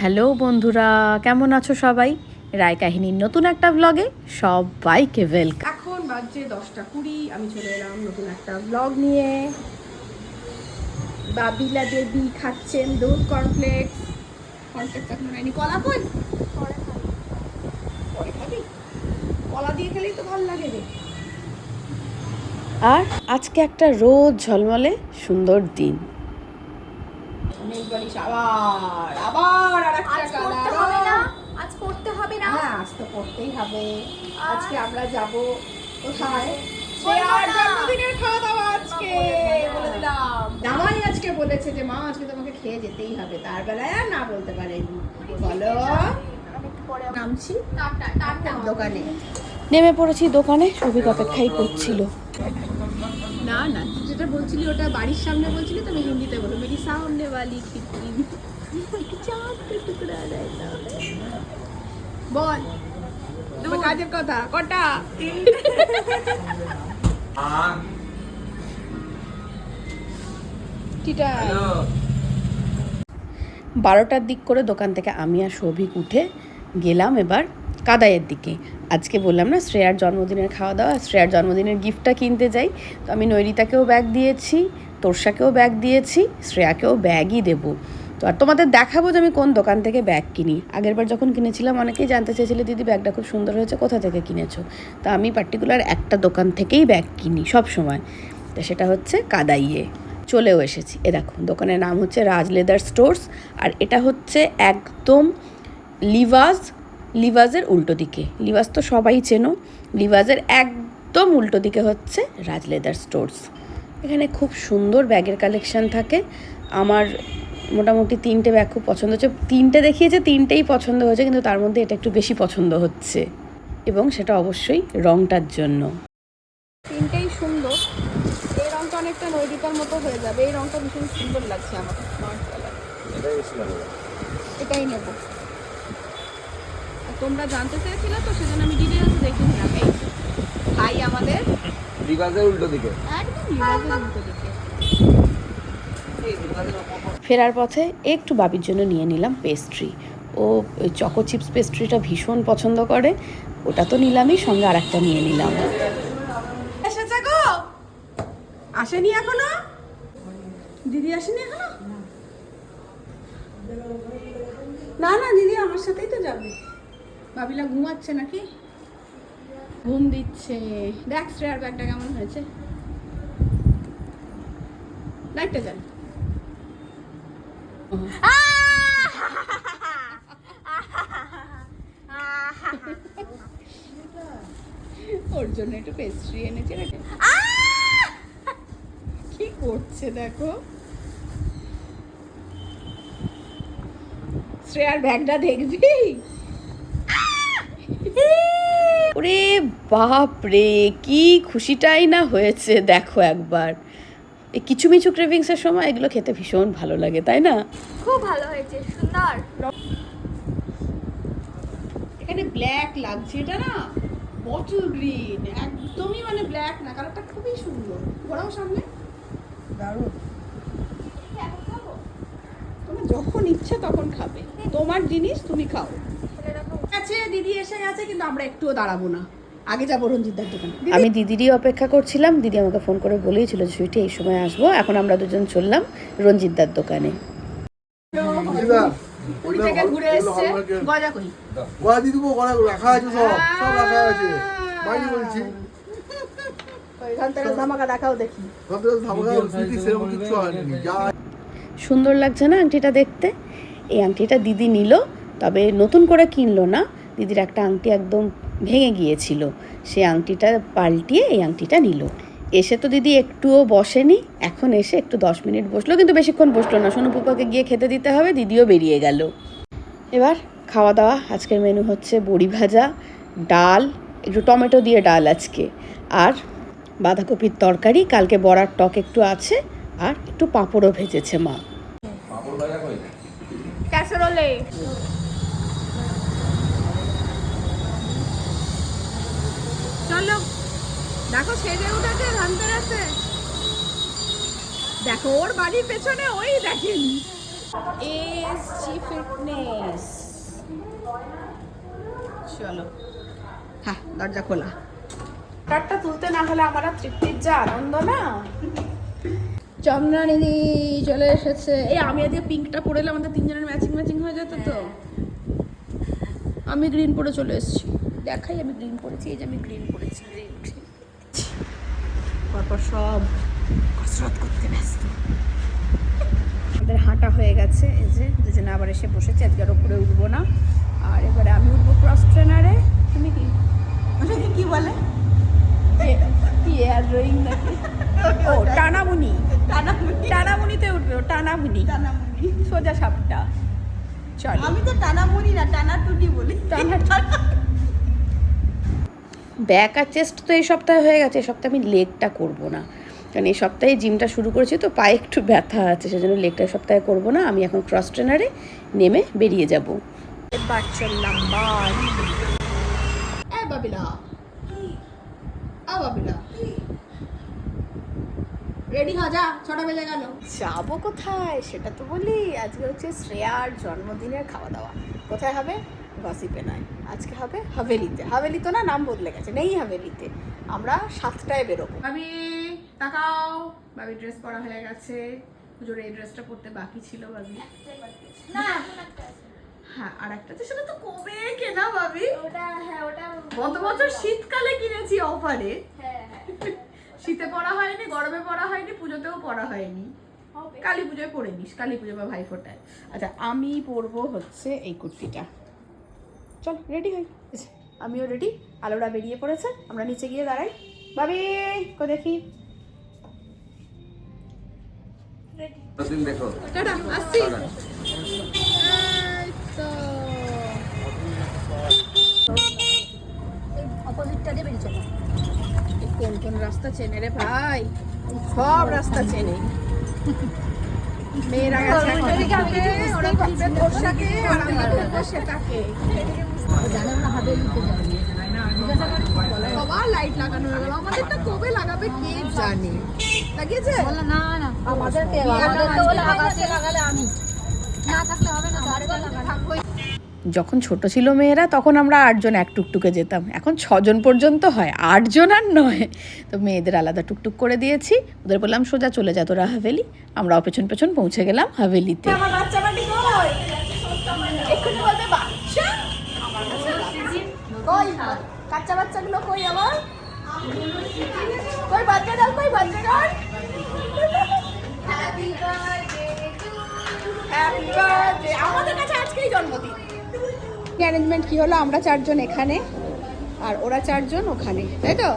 Hello বন্ধুরা কেমন আছো সবাই? রায় কাহিনীর নতুন একটা ব্লগে সবাইকে ওয়েলকাম এখন বাজছে দশটা কুড়ি আমি চলে এলাম নতুন একটা ব্লগ নিয়ে। বাবিলা দেবী খাচ্ছেন দুধ কর্নফ্লেক্স কর্নফ্লেক্স এখন কলা কই পরে খাবি। কলা দিয়ে খেলেই তো ভালো লাগে রে। আর আজকে একটা রোদ ঝলমলে সুন্দর দিন। নেল পালিশ আবার আবার আর একটা করতে হবে না? আজ করতে হবে না? হ্যাঁ আজ তো করতেই হবে। আজকে আমরা যাব কোথায়? বলব শ্রেয়ার না। জন্মদিনের খাওয়া দাওয়া আজকে বলে দিলাম। জামাই আজকে বলেছে যে মা আজকে তোমাকে খেয়ে যেতেই হবে। তার বেলায় আর না বলতে পারেনি। বলো। নামছি দোকানে। নেমে পড়েছি দোকানে সবিক অপেক্ষাই করছিল। না না যেটা বলছিলি ওটা বাড়ির সামনে বলছিলি বলো। বল তোমার কাজের কথা কটা? বারোটার দিক করে দোকান থেকে আমি আর সৌভিক উঠে গেলাম এবার কাদাইয়ের দিকে। আজকে বললাম না, শ্রেয়ার জন্মদিনের খাওয়া দাওয়া, শ্রেয়ার জন্মদিনের গিফটটা কিনতে যাই। তো আমি নৈরিতাকেও ব্যাগ দিয়েছি তোরসাকেও ব্যাগ দিয়েছি, শ্রেয়াকেও ব্যাগই দেবো। তো আর তোমাদের দেখাবো যে আমি কোন দোকান থেকে ব্যাগ কিনি। আগেরবার যখন কিনেছিলাম, অনেকেই জানতে চেয়েছিলে, দিদি, ব্যাগটা খুব সুন্দর হয়েছে, কোথা থেকে কিনেছো? তা আমি পার্টিকুলার একটা দোকান থেকেই ব্যাগ কিনি সব সময় তো সেটা হচ্ছে কাদাইয়ে। চলেও এসেছি। এ দেখো, দোকানের নাম হচ্ছে রাজ লেদার স্টোর্স, আর এটা হচ্ছে একদম লিভাজ লিভাজের উল্টো দিকে। লিভাজ তো সবাই চেনো। লিভাজের একদম উল্টো দিকে হচ্ছে রাজ লেদার স্টোর্স। এখানে খুব সুন্দর ব্যাগের কালেকশন থাকে। আমার মোটামুটি তিনটে ব্যাগ খুব পছন্দ হচ্ছে। তিনটে দেখিয়েছে তিনটেই পছন্দ হয়েছে কিন্তু তার মধ্যে এটা একটু বেশি পছন্দ হচ্ছে। এবং সেটা অবশ্যই রংটার জন্য। তিনটেই সুন্দর। এই রংটা অনেকটা নৈরিতার মতো হয়ে যাবে। এই রংটা ভীষণ সুন্দর লাগছে আমার। এটাই নেব। তোমরা জানতে চেয়েছিলে তো সেজন্য আমি ডিটেলস দেখে নিলাম। এই ভাই আমাদের। বিকাশের উল্টো দিকে। একদম লিভারের উল্টো দিকে। ফেরার পথে একটু বাবির জন্য নিয়ে নিলাম পেস্ট্রি ও চকো চিপস পেস্ট্রিটা ভীষণ পছন্দ করে। ওটা তো নিলামই সঙ্গে আর একটা নিয়ে নিলাম। এসেছে গো! আসেনি এখনও? দিদি আসেনি এখনও? না না দিদি আমার সাথেই তো যাবে। বাবিলা ঘুমাচ্ছে নাকি? ঘুম দিচ্ছে। দেখ শ্রেয়ার ব্যাগটা কেমন হয়েছে। লাইটটা যান ওর জন্য একটু পেস্ট্রি এনেছে। কি করছে দেখো। শ্রেয়ার ব্যাগটা দেখবি? ওরে বাপ রে কি খুশিটাই না হয়েছে দেখো একবার। এই কিছু মিছু ক্রেভিংসের সময় এগুলো খেতে ভীষণ ভালো লাগে তাই না? খুব ভালো হয়েছে সুন্দর। এখানে ব্ল্যাক লাগছে এটা না বটল গ্রিন একদমই মানে ব্ল্যাক না কালারটা খুবই সুন্দর। ঘোরাও সামনে। দারুণ। খাব। তোমার যখন ইচ্ছে তখন খাবে। তোমার জিনিস তুমি খাও। দিদি এসে গেছে কিন্তু আমরা একটুও দাঁড়াবো না। আগে যাব রঞ্জিতদার দোকান। আমি দিদিরই অপেক্ষা করছিলাম দিদি আমাকে ফোন করে বলেইছিল যে সুইটি এই সময় আসব। এখন আমরা দুজন চললাম রঞ্জিতদার দোকানে। পুরী থেকে ঘুরে এসছে। গজা কই গলা দিয়ে দেবো গলা রাখা আছে সব সব রাখা আছে। বাইরে বলছি। ওইখান ধামাকা দেখাও দেখি। ভাবতে ধামাকা স্মৃতি সেরকম কিছু হয়নি। সুন্দর লাগছে না আংটিটা দেখতে? এই আংটিটা দিদি নিল তবে নতুন করে কিনলো না। দিদির একটা আংটি একদম ভেঙে গিয়েছিল। সেই আংটিটা পাল্টিয়ে এই আংটিটা নিল। এসে তো দিদি একটুও বসেনি। এখন এসে একটু দশ মিনিট বসল, কিন্তু বেশিক্ষণ বসল না। সোনু পুপাকে গিয়ে খেতে দিতে হবে, দিদিও বেরিয়ে গেল। এবার খাওয়া দাওয়া আজকের মেনু হচ্ছে বড়ি ভাজা, ডাল, একটু টমেটো দিয়ে ডাল আজকে। আর বাঁধাকপির তরকারি, কালকে বড়ার টক একটু আছে, আর একটু পাঁপড়ও ভেজেছে মা। ক্যাসারোলে দেখো সেজে উঠেছে ধানতেরাসে দেখো ওর বাড়ির পেছনে ওই দেখেন। এসজি ফিটনেস চলো। হ্যাঁ দরজা খোলা। কার্ডটা তুলতে না হলে আমার তৃপ্তির যা আনন্দ না। চন্দ্রানিধি চলে এসেছে। এই আমি আজকে পিঙ্কটা পরেলে আমাদের তিনজনের ম্যাচিং ম্যাচিং হয়ে যেত তো। আমি গ্রিন পরে চলে এসেছি। দেখাই আমি গ্রিন পরেছি এই যে আমি গ্রিন পরেছি গ্রিন পরপর সব কসরত করতে ব্যস্ত। আমাদের হাঁটা হয়ে গেছে এই যে দুজনে আবার এসে বসেছে আজকে আর ওপরে উঠবো না। আর এবারে আমি উঠবো ক্রস ট্রেনারে তুমি কি? ওটাকে কি বলে? নাকি? ও টানামুনি। টানামুনিতে উঠবে ও টানামুনি। টানামুনি। সোজা সাপটা। চলো। আমি তো টানামুনি না টানা টুটি বলি। টানা ব্যাক আর চেস্ট তো এই সপ্তাহে হয়ে গেছে এই সপ্তাহে আমি লেগটা করব না। কারণ এই সপ্তাহে জিমটা শুরু করেছি তো পায়ে একটু ব্যথা আছে সেজন্য লেগটা সপ্তাহে করব না। আমি এখন ক্রস ট্রেনারে নেমে বেরিয়ে যাব। রেডি হ যা ছটা বেজে গেল। যাব কোথায়? সেটা তো বলি আজকে হচ্ছে শ্রেয়ার জন্মদিনের খাওয়া দাওয়া। কোথায় হবে? গসিপে নয় আজকে হবে হাভেলিতে। হাভেলি তো না নাম বদলে গেছে। নেই হাভেলিতে। আমরা সাতটায় বেরোবো। ভাবি তাকাও। ভাবি ড্রেস পরা হয়ে গেছে। পুজোর এই ড্রেসটা পরতে বাকি ছিল আছে। হ্যাঁ আর একটা তো সেটা তো কবে কেনা ভাবি? হ্যাঁ ওটা গত বছর শীতকালে কিনেছি অফারে হ্যাঁ হ্যাঁ। শীতে পড়া হয়নি গরমে পড়া হয়নি পুজোতেও পড়া হয়নি। কালী পুজোয় পরে নিস কালী পুজো বা ভাই ফোটায় আচ্ছা আমি পরবো হচ্ছে এই কুর্তিটা। চল রেডি হই। আমিও রেডি আলোরা বেরিয়ে পড়েছে আমরা নিচে গিয়ে দাঁড়াই। ভাবি কো দেখি। আসছি। অপোজিটটা দিয়ে বেরিয়ে চলো। কোন কোন রাস্তা চেনে রে ভাই? সব রাস্তা চেনে। মেয়েরা গেছে ওরা ভাববে তোরটাকে, আর আমরা ভাববো সেটাকে। সবার লাইট লাগানো হয়ে গেল। আমাদেরটা কবে লাগাবে কে জানে? লাগিয়েছে? না না। আমাদেরকে লাগাতে লাগালে আমি। না থাকলে হবে না থাকব যখন ছোট ছিল মেয়েরা তখন আমরা আটজন এক টুকটুকে যেতাম। এখন ছজন পর্যন্ত হয় আটজন আর নয়। তো মেয়েদের আলাদা টুকটুক করে দিয়েছি। ওদের বললাম সোজা চলে যা তোরা হাভেলি। আমরাও পেছন পেছন পৌঁছে গেলাম হাভেলিতে। আমার বাচ্চা বাটি কই? এক্ষুনি বলবে বাচ্চা? আমার কাছে বাচ্চা। কই? কাচ্চা বাচ্চাগুলো কই আমার কই বাচ্চা দাও কই বাচ্চা দাও? হ্যাপি বার্থডে আমাদের কাছে আজকেই জন্মদিন। কি অ্যারেঞ্জমেন্ট কি হলো? আমরা চারজন এখানে আর ওরা চারজন ওখানে, তাই তো?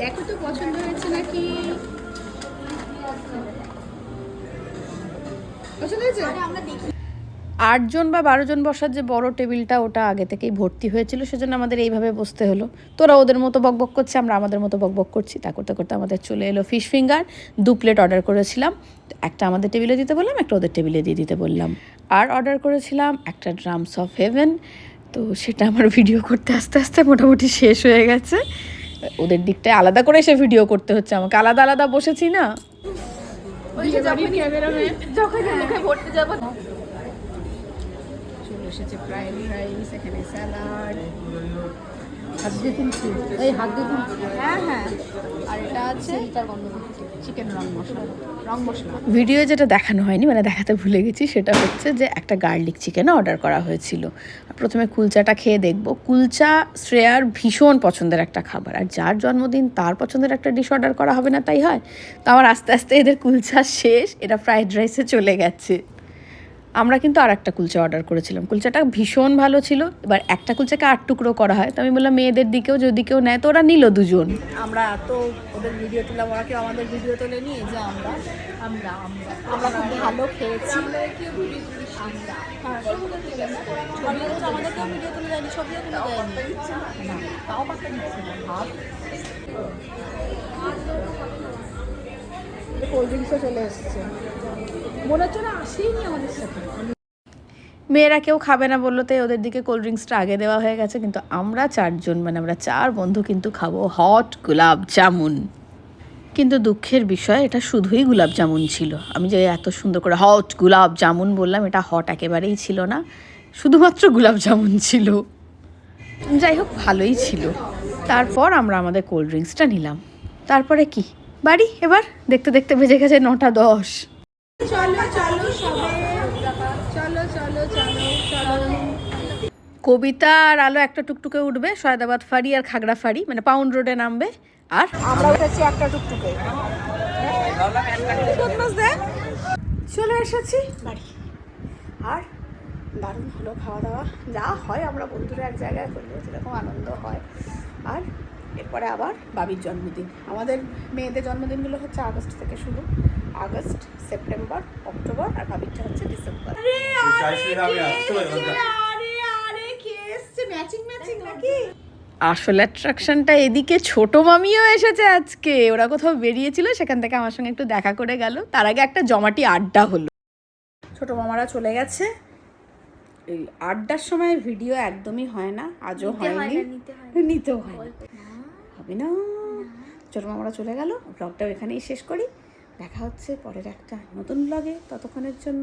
দেখো তো পছন্দ হয়েছে নাকি? পছন্দ হয়েছে? আমরা দেখি। আটজন বা বারো জন বসার যে বড় টেবিলটা ওটা আগে থেকেই ভর্তি হয়েছিল সেজন্য আমাদের এইভাবে বসতে হলো। তোরা ওদের মতো বকবক করছে আমরা আমাদের মতো বকবক করছি। তা করতে করতে আমাদের চলে এলো ফিশ ফিঙ্গার দু প্লেট অর্ডার করেছিলাম। একটা আমাদের টেবিলে দিতে বললাম একটা ওদের টেবিলে দিয়ে দিতে বললাম। আর অর্ডার করেছিলাম একটা ড্রামস অফ হেভেন তো সেটা আমার ভিডিও করতে আস্তে আস্তে মোটামুটি শেষ হয়ে গেছে। ওদের দিকটায় আলাদা করে এসে ভিডিও করতে হচ্ছে আমাকে। আলাদা আলাদা বসেছি না? যখন মুখে যাব। এসেছে ফ্রাইড রাইস এখানে স্যালাড হাত দিয়ে তুলছি এই হাত দিয়ে তুলছি হ্যাঁ হ্যাঁ। আর এটা আছে? চিকেন রং মশলা। রং মশলা। ভিডিও যেটা দেখানো হয়নি মানে দেখাতে ভুলে গেছি সেটা হচ্ছে যে একটা গার্লিক চিকেন অর্ডার করা হয়েছিল। প্রথমে কুলচাটা খেয়ে দেখব। কুলচা শ্রেয়ার ভীষণ পছন্দের একটা খাবার। আর যার জন্মদিন তার পছন্দের একটা ডিশ অর্ডার করা হবে না তাই হয়? তো আমার আস্তে আস্তে এদের কুলচা শেষ এরা ফ্রাইড রাইসে চলে গেছে। আমরা কিন্তু আর একটা কুলচা অর্ডার করেছিলাম। কুলচাটা ভীষণ ভালো ছিল। এবার একটা কুলচাকে আট টুকরো করা হয়। তো আমি বললাম, মেয়েদের দিকেও যদি কেউ নেয়, তো ওরা নিল দুজন। আমরা এত ওদের ভিডিও তুললাম, ওরা কেউ আমাদের ভিডিও তুলে নিয়ে যে আমরা আমরা আমরা। খুব ভালো খেয়েছি। আমরা কোল্ড ড্রিঙ্কসও চলে এসছে। আমাদের সাথে। মেয়েরা কেউ খাবে না বলল, তাই ওদের দিকে কোল্ড ড্রিঙ্কসটা আগে দেওয়া হয়ে গেছে, কিন্তু আমরা চারজন মানে আমরা চার বন্ধু কিন্তু খাব হট গোলাপ জামুন কিন্তু দুঃখের বিষয়, এটা শুধুই গোলাপ জামুন ছিল। আমি যে এত সুন্দর করে হট গোলাপ জামুন বললাম, এটা হট একেবারেই ছিল না, শুধুমাত্র গোলাপ জামুন ছিল। যাই হোক, ভালোই ছিল। তারপর আমরা আমাদের কোল্ড ড্রিঙ্কসটা নিলাম। তারপরে কি? বাড়ি এবার? দেখতে দেখতে বেজে গেছে নটা দশ। চলো চলো চলো চলো চলো চলো। কবিতা আর আলো একটা টুকটুকে উঠবে সয়দাবাদ ফাড়ি আর খাগড়া ফাড়ি মানে পাউন্ড রোডে নামবে। আর? আমরা উঠেছি একটা টুকটুকে। চলে এসেছি। বাড়ি। আর দারুণ হলো খাওয়া দাওয়া। যা হয় আমরা বন্ধুরা এক জায়গায় করলে যেরকম আনন্দ হয়। আর এরপরে আবার বাবির জন্মদিন। আমাদের মেয়েদের জন্মদিনগুলো হচ্ছে আগস্ট থেকে শুরু। আগস্ট সেপ্টেম্বর অক্টোবর আর বাবিরটা হচ্ছে ডিসেম্বর। আরে আরে কে এসছে? ম্যাচিং ম্যাচিং নাকি? আসল অ্যাট্রাকশনটা এদিকে ছোট মামিও এসেছে আজকে। ওরা কোথাও বেরিয়েছিল সেখান থেকে আমার সঙ্গে একটু দেখা করে গেল। তার আগে একটা জমাটি আড্ডা হলো। ছোট মামারা চলে গেছে। এই আড্ডার সময় ভিডিও একদমই হয় না। আজও হয়নি। নিতেও হয় হবে না। ছোট মামারা চলে গেল। ব্লগটাও এখানেই শেষ করি। দেখা হচ্ছে পরের একটা নতুন ব্লগে ততক্ষণের জন্য